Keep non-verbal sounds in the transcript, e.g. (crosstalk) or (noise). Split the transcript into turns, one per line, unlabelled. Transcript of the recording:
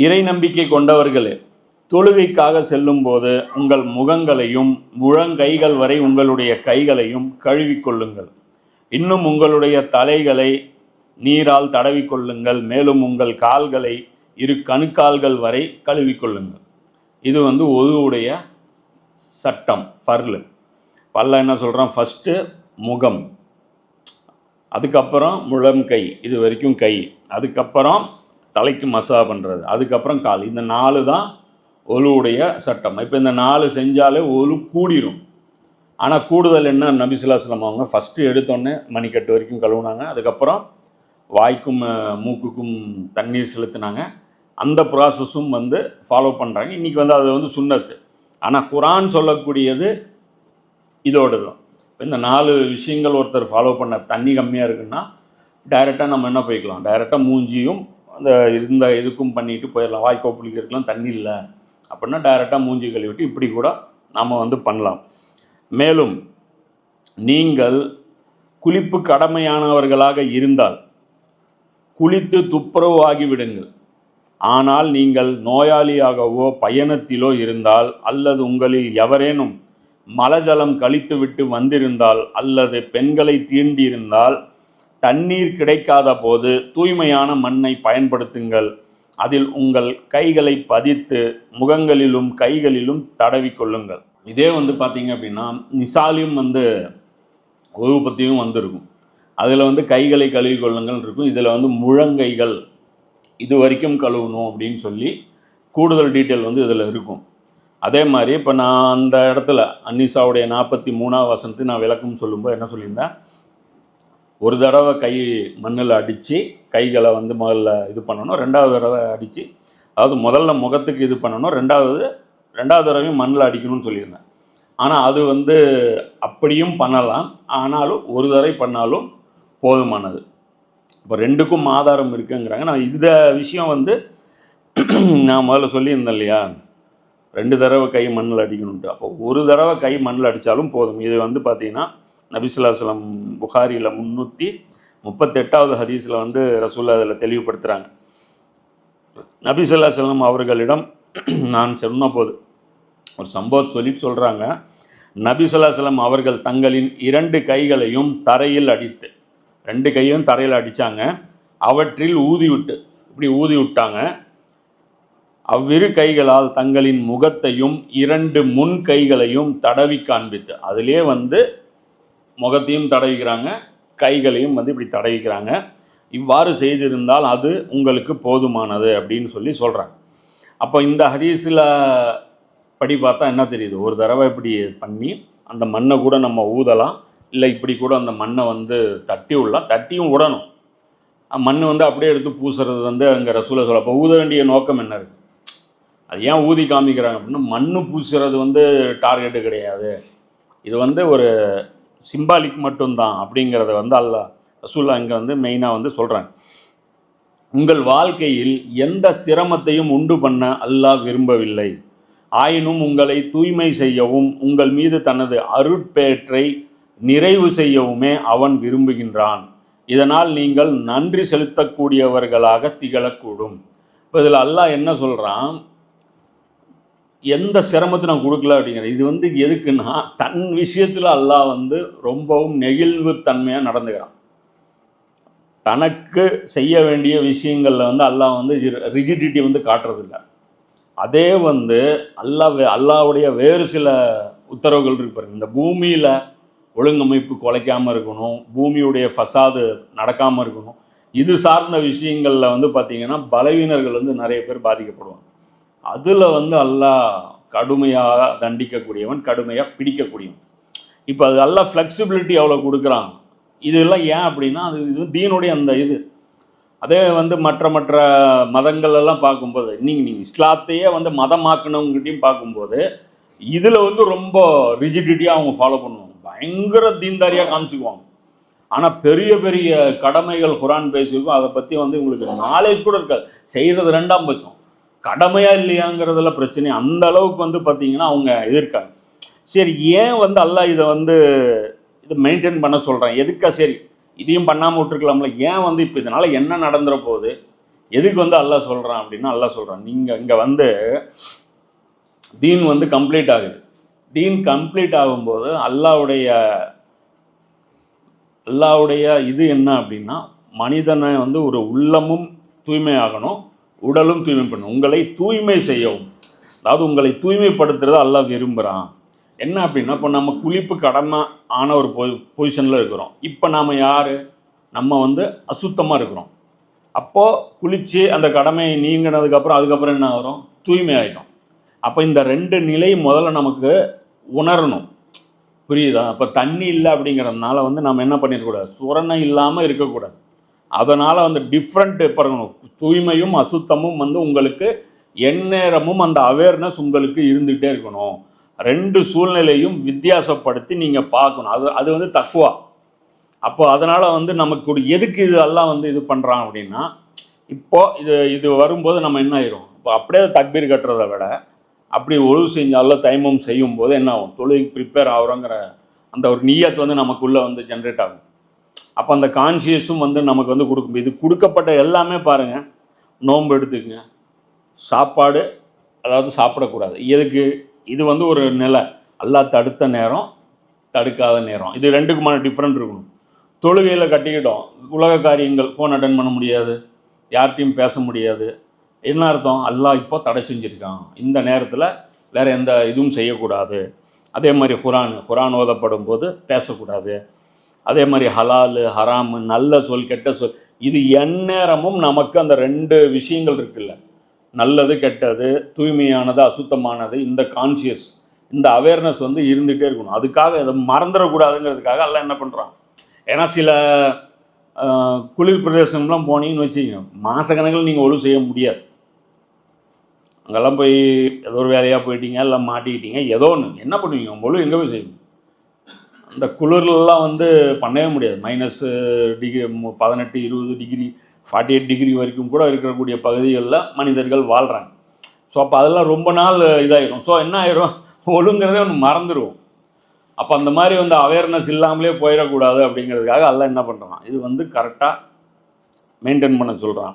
இறை நம்பிக்கை கொண்டவர்களே தொழுகைக்காக செல்லும்போது உங்கள் முகங்களையும் முழங்கைகள் வரை உங்களுடைய கைகளையும் கழுவிக்கொள்ளுங்கள் இன்னும் உங்களுடைய தலைகளை நீரால் தடவிக்கொள்ளுங்கள் மேலும் உங்கள் கால்களை இரு கணுக்கால்கள் வரை கழுவிக்கொள்ளுங்கள் இது வந்து ஒதுவுடைய சட்டம் ஃபர்லு. பல்ல என்ன சொல்கிறான் ஃபஸ்ட்டு முகம். அதுக்கப்புறம் முழங்கை இது வரைக்கும் கை. அதுக்கப்புறம் தலைக்கு மசா பண்ணுறது அதுக்கப்புறம் கால். இந்த நாலு தான் ஒலுவுடைய சட்டம். இப்போ இந்த நாலு செஞ்சாலே ஒலு கூடிரும். ஆனால் கூடுதல் என்ன? நபிசுல்லாஸ்லாம் அவங்க ஃபஸ்ட்டு எடுத்தோடனே மணிக்கட்டு வரைக்கும் கழுவுனாங்க. அதுக்கப்புறம் வாய்க்கும் மூக்குக்கும் தண்ணீர் செலுத்தினாங்க. அந்த ப்ராசஸும் வந்து ஃபாலோ பண்ணுறாங்க இன்றைக்கி வந்து அது வந்து சுண்ணத்து. ஆனால் குரான் சொல்லக்கூடியது இதோடு தான். இந்த நாலு விஷயங்கள் ஒருத்தர் ஃபாலோ பண்ண தண்ணி கம்மியாக இருக்குன்னா டைரெக்டாக நம்ம என்ன போய்க்கலாம்? டைரெக்டாக மூஞ்சியும் அந்த இருந்த இதுக்கும் பண்ணிட்டு போயிடலாம். வாய்க்கோப்புளிக்கு இருக்கலாம் தண்ணி இல்லை. அப்படின்னா டைரெக்டாக மூஞ்சி கழுவிட்டு இப்படி கூட நாம் வந்து பண்ணலாம். மேலும் நீங்கள் குளிப்பு கடமையானவர்களாக இருந்தால் குளித்து துப்புரவு ஆகிவிடுங்கள். ஆனால் நீங்கள் நோயாளியாகவோ பயணத்திலோ இருந்தால் அல்லது உங்களில் எவரேனும் மலஜலம் கழித்துவிட்டு வந்திருந்தால் அல்லது பெண்களை தீண்டியிருந்தால் தண்ணீர் கிடைக்காத போது தூய்மையான மண்ணை பயன்படுத்துங்கள். அதில் உங்கள் கைகளை பதித்து முகங்களிலும் கைகளிலும் தடவிக்கொள்ளுங்கள் இதே வந்து பார்த்தீங்க அப்படின்னா நிசாலியும் வந்து உதவு வந்திருக்கும். அதில் வந்து கைகளை கழுவி கொள்ளுங்கள் இருக்கும். இதில் வந்து முழங்கைகள் இது வரைக்கும் கழுவணும் அப்படின்னு சொல்லி கூடுதல் டீட்டெயில் வந்து இதில் இருக்கும். அதே மாதிரி இப்போ நான் அந்த இடத்துல அன்னிசாவுடைய நாற்பத்தி மூணாவது வசனத்தை நான் விளக்கம் சொல்லும்போது என்ன சொல்லியிருந்தேன்? ஒரு தடவை கை மண்ணில் அடித்து கைகளை வந்து முதல்ல இது பண்ணணும் ரெண்டாவது தடவை அடித்து அதாவது முதல்ல முகத்துக்கு இது பண்ணணும் ரெண்டாவது ரெண்டாவது தடவையும் மண்ணில் அடிக்கணும்னு சொல்லியிருந்தேன். ஆனால் அது வந்து அப்படியும் பண்ணலாம். ஆனாலும் ஒரு தடவை பண்ணாலும் போதுமானது. இப்போ ரெண்டுக்கும் ஆதாரம் இருக்குங்கிறாங்க. நான் இந்த விஷயம் வந்து நான் முதல்ல சொல்லியிருந்தேன் இல்லையா? ரெண்டு தடவை கை மண்ணில் அடிக்கணுன்ட்டு அப்போ ஒரு தடவை கை மண்ணில் அடித்தாலும் போதும். இது வந்து பார்த்திங்கன்னா நபிசுல்லாஸ்லம் புகாரியில் முந்நூற்றி முப்பத்தெட்டாவது ஹதீஸில் வந்து ரசூல்லா அதில் தெளிவுபடுத்துகிறாங்க நபிசுல்லாஸ்லம் அவர்களிடம் (clears throat) நான் சொன்னபோது ஒரு சம்பவம் சொல்லி சொல்கிறாங்க நபிசுல்லாஸ்லம் அவர்கள் தங்களின் இரண்டு கைகளையும் தரையில் அடித்து ரெண்டு கையும் தரையில் அடித்தாங்க அவற்றில் ஊதி விட்டு இப்படி ஊதி விட்டாங்க அவ்விரு கைகளால் தங்களின் முகத்தையும் இரண்டு முன் கைகளையும் தடவி காண்பித்து அதிலே வந்து முகத்தையும் தடவிக்கிறாங்க கைகளையும் வந்து இப்படி தடவிக்கிறாங்க இவ்வாறு செய்திருந்தால் அது உங்களுக்கு போதுமானது அப்படின்னு சொல்லி சொல்கிறாங்க அப்போ இந்த ஹதீஸில் படி பார்த்தா என்ன தெரியுது? ஒரு தடவை இப்படி பண்ணி அந்த மண்ணை கூட நம்ம ஊதலாம் இல்லை இப்படி கூட அந்த மண்ணை வந்து தட்டி விடலாம் தட்டியும் விடணும். மண் வந்து அப்படியே எடுத்து பூசுறது வந்து அங்கே ரசூலை சொல்ல அப்போ ஊத வேண்டிய நோக்கம் என்ன இருக்குது அது ஏன் ஊதி காமிக்கிறாங்க அப்படின்னா மண் பூசுறது வந்து டார்கெட்டு கிடையாது. இது வந்து ஒரு சிம்பாலிக் மட்டும்தான் அப்படிங்கிறத வந்து அல்ல ரசூல்லா இங்கே வந்து மெயினாக வந்து சொல்கிறாங்க உங்கள் வாழ்க்கையில் எந்த சிரமத்தையும் உண்டு பண்ண அல்லாஹ் விரும்பவில்லை. ஆயினும் உங்களை தூய்மை செய்யவும் உங்கள் மீது தனது அருட்பேற்றை நிறைவு செய்யவுமே அவன் விரும்புகின்றான். இதனால் நீங்கள் நன்றி செலுத்தக்கூடியவர்களாக திகழக்கூடும். இப்போ இதில் அல்லாஹ் என்ன சொல்கிறான் எந்த சிரமத்தை நான் கொடுக்கல அப்படிங்கிற இது வந்து எதுக்குன்னா தன் விஷயத்தில் அல்லாஹ் வந்து ரொம்பவும் நெகிழ்வு தன்மையாக நடந்துக்கிறான். தனக்கு செய்ய வேண்டிய விஷயங்களில் வந்து அல்லாஹ் வந்து ரிஜிடிட்டி வந்து காட்டுறதில்ல. அதே வந்து அல்லாஹ் வே- வேறு சில உத்தரவுகள் இருப்பார் இந்த பூமியில் ஒழுங்கமைப்பு குலைக்காமல் இருக்கணும் பூமியுடைய ஃபசாது நடக்காமல் இருக்கணும். இது சார்ந்த விஷயங்களில் வந்து பார்த்திங்கன்னா பலவீனர்கள் வந்து நிறைய பேர் பாதிக்கப்படுவாங்க. அதில் வந்து அல்லாஹ் கடுமையாக தண்டிக்கக்கூடியவன் கடுமையாக பிடிக்கக்கூடியவன். இப்போ அது எல்லாம் ஃப்ளெக்சிபிலிட்டி அவ்வளோ கொடுக்குறான்? இதெல்லாம் ஏன் அப்படின்னா அது இது தீனுடைய அந்த இது. அதே வந்து மற்ற மற்ற மதங்கள் எல்லாம் பார்க்கும்போது நீங்கள் நீங்கள் இஸ்லாத்தையே வந்து மதமாக்கணவங்ககிட்டையும் பார்க்கும்போது இதில் வந்து ரொம்ப ரிஜிடிட்டியாக அவங்க ஃபாலோ பண்ணுவாங்க. பயங்கர தீன்தாரியாக காமிச்சுக்குவாங்க. ஆனால் பெரிய பெரிய கடமைகள் குரான் பேசியிருக்கும் அதை பற்றி வந்து உங்களுக்கு நாலேஜ் கூட இருக்காது. செய்கிறது ரெண்டாம் பட்சம். கடமையா இல்லையாங்கிறதுல பிரச்சனை. அந்த அளவுக்கு வந்து பார்த்தீங்கன்னா அவங்க எதிர்க்காங்க. சரி ஏன் வந்து அல்லாஹ் இதை வந்து இதை மெயின்டைன் பண்ண சொல்கிறேன் எதுக்கா சரி? இதையும் பண்ணாமல் விட்டுருக்கலாம்ல. ஏன் வந்து இப்போ இதனால் என்ன நடந்துற போகுது? எதுக்கு வந்து அல்லாஹ் சொல்கிறான் அப்படின்னா அல்லா சொல்கிறான் நீங்கள் இங்கே வந்து தீன் வந்து கம்ப்ளீட் ஆகுது. தீன் கம்ப்ளீட் ஆகும்போது அல்லாவுடைய அல்லாவுடைய இது என்ன அப்படின்னா மனிதனை வந்து ஒரு உள்ளமும் தூய்மையாகணும். உடலும் தூய்மை பண்ணும். உங்களை தூய்மை செய்யவும். அதாவது உங்களை தூய்மைப்படுத்துறத அல்லாஹ் விரும்புகிறான் என்ன அப்படின்னா இப்போ நம்ம குளிப்பு கடமை ஆன ஒரு பொ பொசிஷனில் இருக்கிறோம். இப்போ நாம் யார்? நம்ம வந்து அசுத்தமாக இருக்கிறோம். அப்போது குளித்து அந்த கடமையை நீங்கினதுக்கப்புறம் அதுக்கப்புறம் என்ன ஆகிறோம் தூய்மை ஆகிட்டோம் அப்போ இந்த ரெண்டு நிலை முதல்ல நமக்கு உணரணும். புரியுதா? அப்போ தண்ணி இல்லை அப்படிங்கிறதுனால வந்து நம்ம என்ன பண்ணிடக்கூடாது? சுரணை இல்லாமல் இருக்கக்கூடாது. அதனால் வந்து டிஃப்ரெண்ட் பிறகணும் தூய்மையும் அசுத்தமும் வந்து உங்களுக்கு எந்நேரமும் அந்த அவேர்னஸ் உங்களுக்கு இருந்துகிட்டே இருக்கணும். ரெண்டு சூழ்நிலையும் வித்தியாசப்படுத்தி நீங்கள் பார்க்கணும். அது அது வந்து தக்குவா? அப்போ அதனால் வந்து நமக்கு எதுக்கு இது எல்லாம் வந்து இது பண்ணுறான் அப்படின்னா இப்போது இது இது வரும்போது நம்ம என்ன ஆயிரும்? இப்போ அப்படியே தக்பீர் கட்டுறதை விட அப்படி ஒழுவு செஞ்சாலும் தைமம் செய்யும் போது என்ன ஆகும்? தொழிலுக்கு ப்ரிப்பேர் ஆகிறோங்கிற அந்த ஒரு நீயத்து வந்து நமக்குள்ளே வந்து ஜென்ரேட் ஆகும். அப்போ அந்த கான்சியஸும் வந்து நமக்கு வந்து கொடுக்கும். இது கொடுக்கப்பட்ட எல்லாமே பாருங்கள் நோன்பு எடுத்துக்கங்க. சாப்பாடு அதாவது சாப்பிடக்கூடாது. எதுக்கு? இது வந்து ஒரு நிலை. அல்லாஹ் தடுத்த நேரம் தடுக்காத நேரம். இது ரெண்டுக்குமான டிஃப்ரெண்ட் இருக்கணும். தொழுகையில் கட்டிக்கிட்டோம். உலக காரியங்கள் ஃபோன் அட்டன் பண்ண முடியாது. யார்கிட்டையும் பேச முடியாது. என்ன அர்த்தம்? எல்லாம் இப்போ தடை செஞ்சுருக்கான். இந்த நேரத்தில் வேறு எந்த இதுவும் செய்யக்கூடாது. அதே மாதிரி குரான். குரான் ஓதப்படும் போது பேசக்கூடாது. அதே மாதிரி ஹலாலு ஹராமு நல்ல சொல் கெட்ட சொல். இது எந்நேரமும் நமக்கு அந்த ரெண்டு விஷயங்கள் இருக்குல்ல. நல்லது கெட்டது தூய்மையானது அசுத்தமானது இந்த கான்சியஸ் இந்த அவேர்னஸ் வந்து இருந்துகிட்டே இருக்கணும். அதுக்காக இதை மறந்துடக்கூடாதுங்கிறதுக்காக எல்லாம் என்ன பண்ணுறான் ஏன்னா சில குளிர் பிரதேசம்லாம் போனீங்கன்னு வச்சுக்கோங்க. மாதக்கணக்கில் நீங்கள் ஒழுங்கு செய்ய முடியாது. அங்கெல்லாம் போய் ஏதோ ஒரு வேலையாக போயிட்டீங்க எல்லாம் மாட்டிக்கிட்டீங்க ஏதோ ஒன்று என்ன பண்ணுவீங்க? ஒழு எங்கே போய் செய்வீங்க? இந்த குளிர்லாம் வந்து பண்ணவே முடியாது. மைனஸ் டிகிரி பதினெட்டு இருபது டிகிரி ஃபார்ட்டி எயிட் டிகிரி வரைக்கும் கூட இருக்கக்கூடிய பகுதிகளில் மனிதர்கள் வாழ்கிறாங்க ஸோ அப்போ அதெல்லாம் ரொம்ப நாள் இதாகிடும் ஸோ என்ன ஆயிரும்? ஒழுங்கிறதே ஒன்று மறந்துடுவோம் அப்போ அந்த மாதிரி வந்து அவேர்னஸ் இல்லாமலே போயிடக்கூடாது அப்படிங்கிறதுக்காக எல்லாம் என்ன பண்ணுறான் இது வந்து கரெக்டாக மெயின்டைன் பண்ண சொல்கிறான்